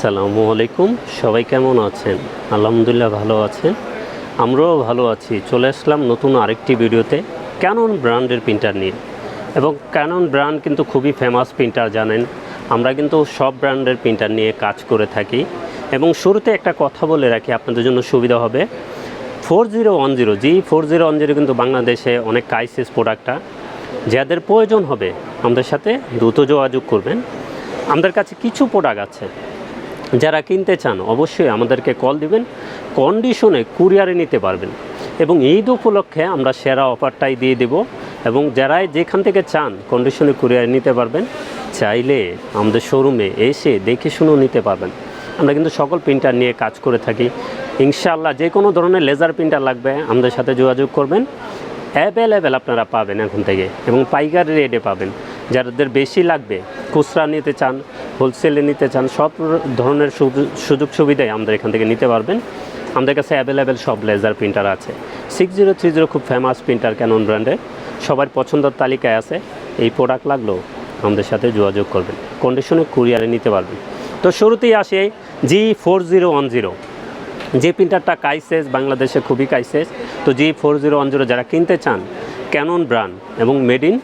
আসসালামু আলাইকুম। সবাই কেমন আছেন? আলহামদুলিল্লাহ ভালো আছেন আমরাও ভালো আছি। চলে আসলাম নতুন আরেকটি ভিডিওতে ক্যানন ব্র্যান্ডের প্রিন্টার নিয়ে। এবং ক্যানন ব্র্যান্ড কিন্তু খুবই ফেমাস প্রিন্টার, জানেন? আমরা কিন্তু সব ব্র্যান্ডের প্রিন্টার নিয়ে কাজ করে থাকি। এবং শুরুতে একটা কথা বলে রাখি, আপনাদের জন্য সুবিধা হবে। Four zero one zero, G, four zero one zero কিন্তু বাংলাদেশে অনেক কাইসিস প্রোডাক্টটা যাদের প্রয়োজন হবে, আমাদের সাথে দ্রুত যোগাযোগ করবেন। আমাদের কাছে কিছু প্রোডাক্ট আছে। যারা কিনতে চান, অবশ্যই আমাদেরকে কল দিবেন। কন্ডিশনে কুরিয়ারে নিতে পারবেন। এবং ঈদ উপলক্ষে আমরা সেরা অফারটাই দিয়ে দেব। এবং যারাই যেখান থেকে চান কন্ডিশনে কুরিয়ারে নিতে পারবেন, চাইলে আমাদের শোরুমে এসে দেখে শুনেও নিতে পারবেন। আমরা কিন্তু সকল প্রিন্টার নিয়ে কাজ করে থাকি। ইনশাআল্লাহ যে কোনো ধরনের লেজার প্রিন্টার লাগবে, আমাদের সাথে যোগাযোগ করবেন। অ্যাভেলেবেল আপনারা পাবেন এখন থেকে। এবং পাইকারি রেটে পাবেন। যাদের বেশি লাগবে, খুচরা নিতে চান হোলসেলে নিতে চান, সব ধরনের সুযোগ- সুবিধাই আমাদের এখান থেকে নিতে পারবেন। আমাদের কাছে অ্যাভেলেবেল সব লেজার প্রিন্টার আছে। সিক্স জিরো থ্রি জিরো খুব ফেমাস প্রিন্টার ক্যানন ব্র্যান্ডের সবার পছন্দের তালিকায় আছে। এই প্রোডাক্ট লাগলেও আমাদের সাথে যোগাযোগ করবেন। কন্ডিশনে কুরিয়ারে নিতে পারবেন। তো শুরুতেই আসে G four zero one zero যে প্রিন্টারটা কাইসেস, বাংলাদেশে খুবই কাইসেস। তো G four zero one zero যারা কিনতে চান ক্যানন ব্র্যান্ড এবং মেড ইন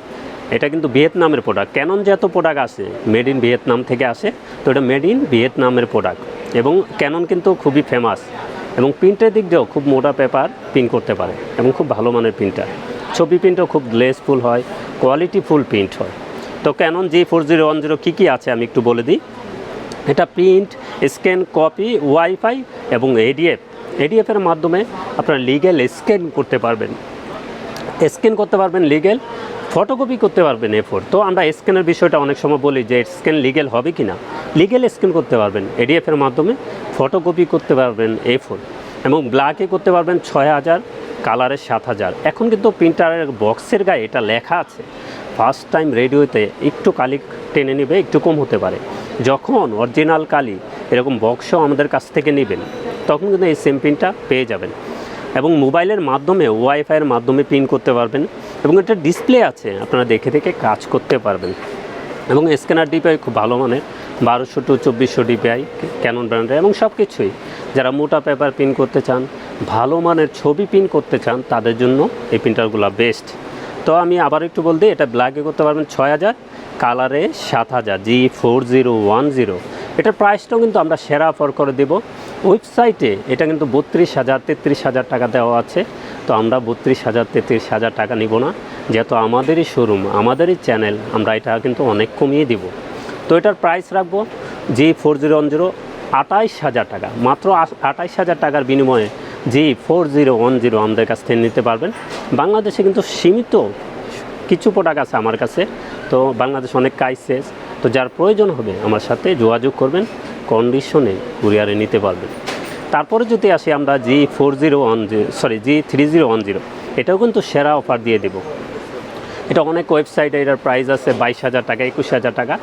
এটা কিন্তু ভিয়েতনামের প্রোডাক্ট ক্যানন যত প্রোডাক্ট আছে মেড ইন ভিয়েতনাম থেকে আসে, তো এটা মেড ইন ভিয়েতনামের প্রোডাক্ট এবং ক্যানন কিন্তু খুবই ফেমাস এবং প্রিন্টের দিক দিয়েও খুব মোটা পেপার প্রিন্ট করতে পারে, এবং খুব ভালো মানের প্রিন্টার ছবি প্রিন্টও খুব গ্লেসফুল হয় কোয়ালিটি ফুল প্রিন্ট হয়। তো Canon G four zero one zero কী কী আছে আমি একটু বলে দিই? এটা প্রিন্ট স্ক্যান কপি ওয়াইফাই এবং এডিএফ এডিএফের মাধ্যমে আপনারা লিগেল স্ক্যান করতে পারবেন। স্ক্যান করতে পারবেন লিগেল ফটোকপি করতে পারবেন এ ফোর তো আমরা স্ক্যানের বিষয়টা অনেক সময় বলি যে স্ক্যান লিগেল হবে কি না লিগেল স্ক্যান করতে পারবেন এডিএফের মাধ্যমে ফটোকপি করতে পারবেন এ ফোর এবং ব্ল্যাকে করতে পারবেন ছয় হাজার কালারের সাত হাজার। এখন কিন্তু প্রিন্টারের বক্সের গায়ে এটা লেখা আছে। ফার্স্ট টাইম রেডিওতে একটু কালি টেনে নেবে, একটু কম হতে পারে। যখন অরিজিনাল কালি এরকম বক্সও আমাদের কাছ থেকে নেবেন, তখন কিন্তু এই সেম প্রিন্টটা পেয়ে যাবেন। এবং মোবাইলের মাধ্যমে ওয়াইফাইয়ের মাধ্যমে প্রিন্ট করতে পারবেন এবং এটা ডিসপ্লে আছে, আপনারা দেখে দেখে কাজ করতে পারবেন। এবং স্ক্যানার ডিপিআই খুব ভালো মানের, বারোশো টু চব্বিশশো ডিপিআই ক্যানন ব্র্যান্ডের এবং সব কিছুই যারা মোটা পেপার প্রিন্ট করতে চান, ভালো মানের ছবি প্রিন্ট করতে চান, তাদের জন্য এই প্রিন্টারগুলো বেস্ট তো আমি আবার একটু বলতে, এটা ব্ল্যাকে করতে পারবেন ছয় হাজার কালারে সাত হাজার G four zero one zero এটার প্রাইসটাও কিন্তু আমরা সেরা অফার করে দেব। ওয়েবসাইটে, এটা কিন্তু বত্রিশ হাজার, তেত্রিশ হাজার টাকা দেওয়া আছে। তো আমরা বত্রিশ হাজার, তেত্রিশ হাজার টাকা নিব না। যেহেতু আমাদেরই শোরুম আমাদেরই চ্যানেল আমরা এটা কিন্তু অনেক কমিয়ে দিব। তো এটার প্রাইস রাখব G four zero one zero আঠাইশ হাজার টাকা। মাত্র আঠাইশ হাজার টাকার বিনিময়ে G four zero one zero আমাদের কাছ থেকে নিতে পারবেন। বাংলাদেশে কিন্তু সীমিত কিছু প্রোডাক্ট আছে আমার কাছে। তো বাংলাদেশ অনেক কাইসেস তো যার প্রয়োজন হবে আমার সাথে যোগাযোগ করবেন। কন্ডিশনে কুরিয়ারে নিতে পারবেন। তারপরে যদি আসি আমরা G four zero one zero sorry G three zero one zero এটাও কিন্তু সেরা অফার দিয়ে দেবো। এটা অনেক ওয়েবসাইটে এটার প্রাইস আছে বাইশ হাজার টাকা, একুশ হাজার টাকা।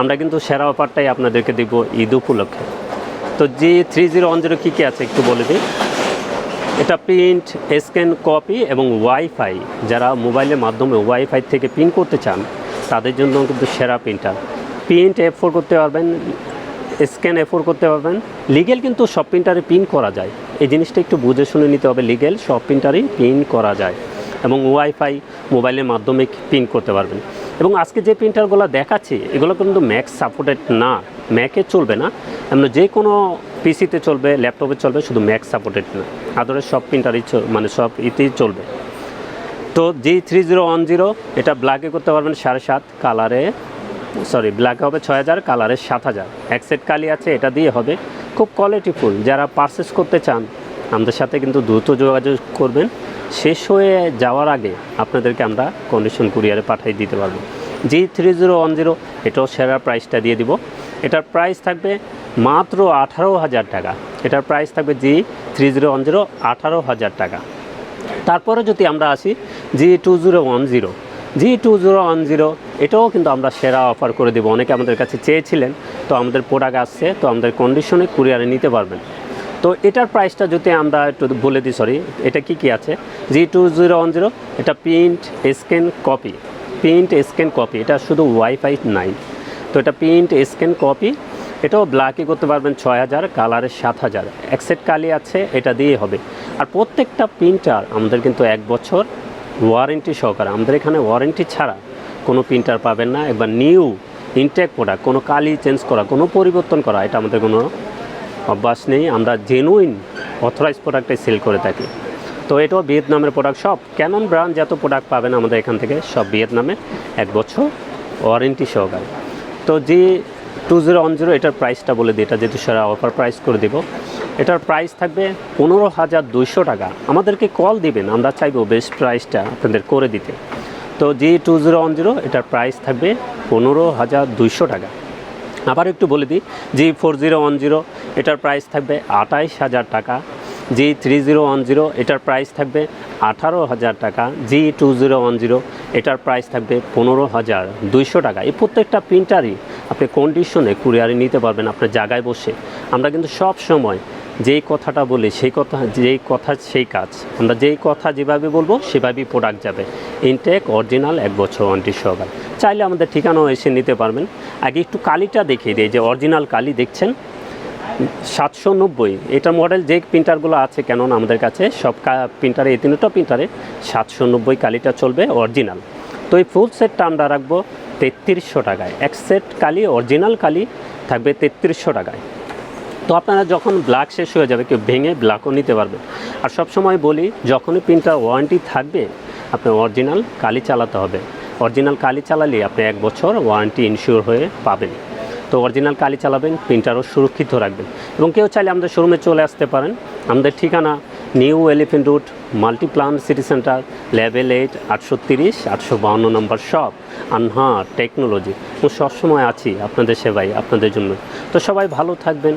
আমরা কিন্তু সেরা অফারটাই আপনাদেরকে দেব ঈদ উপলক্ষে। তো G three zero one zero কী কী আছে একটু বলে দিই? এটা প্রিন্ট স্ক্যান কপি এবং ওয়াইফাই যারা মোবাইলের মাধ্যমে ওয়াইফাই থেকে প্রিন্ট করতে চান, তাদের জন্য কিন্তু সেরা প্রিন্টার প্রিন্ট এ ফোর করতে পারবেন স্ক্যান এ ফোর করতে পারবেন। লিগেল কিন্তু সব প্রিন্টারে প্রিন্ট করা যায়। এই জিনিসটা একটু বুঝে শুনে নিতে হবে, লিগেল সব প্রিন্টারেই প্রিন্ট করা যায় এবং ওয়াইফাই মোবাইলের মাধ্যমে প্রিন্ট করতে পারবেন। এবং আজকে যে প্রিন্টারগুলো দেখাচ্ছি, এগুলো কিন্তু ম্যাক্স সাপোর্টেড না। ম্যাকে চলবে না। এমন যে কোনো পিসিতে চলবে, ল্যাপটপে চলবে, শুধু ম্যাক সাপোর্টেড না। আদরের সব প্রিন্টারই মানে সব ইতেই চলবে। তো G three zero one zero এটা ব্ল্যাকে করতে পারবেন সাড়ে সাত, কালারে সরি ব্ল্যাকে হবে ছয় হাজার কালারে সাত হাজার। এক সেট কালি আছে, এটা দিয়ে হবে। খুব কোয়ালিটিফুল যারা পারচেস করতে চান, আমাদের সাথে কিন্তু দ্রুত যোগাযোগ করবেন। শেষ হয়ে যাওয়ার আগে আপনাদেরকে আমরা কন্ডিশন কুরিয়ারে পাঠিয়ে দিতে পারব। G three zero one zero এটাও সেরা প্রাইসটা দিয়ে দিব। এটার প্রাইস থাকবে মাত্র আঠারো হাজার টাকা। এটার প্রাইস থাকবে G three zero one zero আঠারো হাজার টাকা। তারপরে যদি আমরা আসি G two zero one zero G two zero one zero এটাও কিন্তু আমরা সেরা অফার করে দেবো। অনেকে আমাদের কাছে চেয়েছিলেন, তো আমাদের প্রোডাক্ট আসছে, তো আমাদের কন্ডিশনে কুরিয়ারে নিতে পারবেন। তো এটার প্রাইসটা যদি আমরা একটু বলে দিই সরি এটা কি কি আছে? G two zero one zero এটা print scan copy print scan copy এটা শুধু ওয়াইফাই নাই। তো এটা প্রিন্ট স্ক্যান কপি এটাও ব্ল্যাকই করতে পারবেন ছয় হাজার কালারের সাত হাজার। এক সেট কালি আছে, এটা দিয়ে হবে। আর প্রত্যেকটা প্রিন্টার আমাদের কিন্তু এক বছর ওয়ারেন্টি সহকারে। আমাদের এখানে ওয়ারেন্টি ছাড়া কোনো প্রিন্টার পাবেন না। একবার নিউ ইনটেক প্রোডাক্ট, কোনো কালি চেঞ্জ করা, কোনো পরিবর্তন করা, এটা আমাদের কোনো অভ্যাস নেই। আমরা জেনুইন অথরাইজ প্রোডাক্টে সেল করে থাকি। তো এটাও ভিয়েতনামের প্রোডাক্ট সব ক্যানন ব্র্যান্ড যত প্রোডাক্ট পাবেন আমাদের এখান থেকে, সব ভিয়েতনামে এক বছর ওয়ারেন্টি সহকারে। তো যে টু জিরো ওয়ান জিরো এটার প্রাইসটা বলে দিই, এটা যেহেতু সেরা অফার প্রাইস করে দেব। এটার প্রাইস থাকবে পনেরো হাজার দুইশো টাকা। আমাদেরকে কল দিবেন, আমরা চাইব বেস্ট প্রাইসটা আপনাদের করে দিতে। তো G two zero one zero এটার প্রাইস থাকবে পনেরো হাজার দুইশো টাকা। আবার একটু বলে দিই G four zero one zero এটার প্রাইস থাকবে আঠাইশ হাজার টাকা। G three zero one zero এটার প্রাইস থাকবে আঠারো হাজার টাকা। G two zero one zero এটার প্রাইস থাকবে পনেরো হাজার দুইশো টাকা। এই প্রত্যেকটা প্রিন্টারই আপনি কন্ডিশনে কুরিয়ারে নিতে পারবেন আপনার জায়গায় বসে। আমরা কিন্তু সব সময় যেই কথাটা বলি, সেই কথা, যেই কথা, সেই কাজ। আমরা যেই কথা যেভাবে বলব, সেভাবেই প্রোডাক্ট যাবে। ইনটেক অরিজিনাল এক বছর ওয়ারেন্টি সহকারে। চাইলে আমাদের ঠিকানাও এসে নিতে পারবেন। আগে একটু কালিটা দেখিয়ে দিই, যে অরিজিনাল কালি দেখছেন? সাতশো নব্বই। এটা মডেল যে প্রিন্টারগুলো আছে, কেননা আমাদের কাছে সব প্রিন্টারে এই তিনটা প্রিন্টারে সাতশো নব্বই কালিটা চলবে অরিজিনাল তো এই ফুল সেটটা আমরা রাখব তেত্রিশশো টাকায়। এক সেট কালি অরিজিনাল কালি থাকবে তেত্রিশশো টাকায়। তো আপনারা যখন ব্ল্যাক শেষ হয়ে যাবে, কেউ ভেঙে ব্ল্যাকও নিতে পারবে। আর সব সময় বলি, যখনই প্রিন্টার ওয়ারেন্টি থাকবে আপনি অরিজিনাল কালি চালাতে হবে। অরিজিনাল কালি চালালে আপনি এক বছর ওয়ারেন্টি ইনশিওর হয়ে পাবেন। তো অরিজিনাল কালি চালাবেন প্রিন্টারও সুরক্ষিত রাখবেন। এবং কেউ চাইলে আমাদের শোরুমে চলে আসতে পারেন। আমাদের ঠিকানা new elephant road Multiplan city centre level eight আটশো তিরিশ, আটশো বাউন্ন নম্বর শপ আনহা টেকনোলজি সবসময় আছি আপনাদের সেবাই আপনাদের জন্য। তো সবাই ভালো থাকবেন।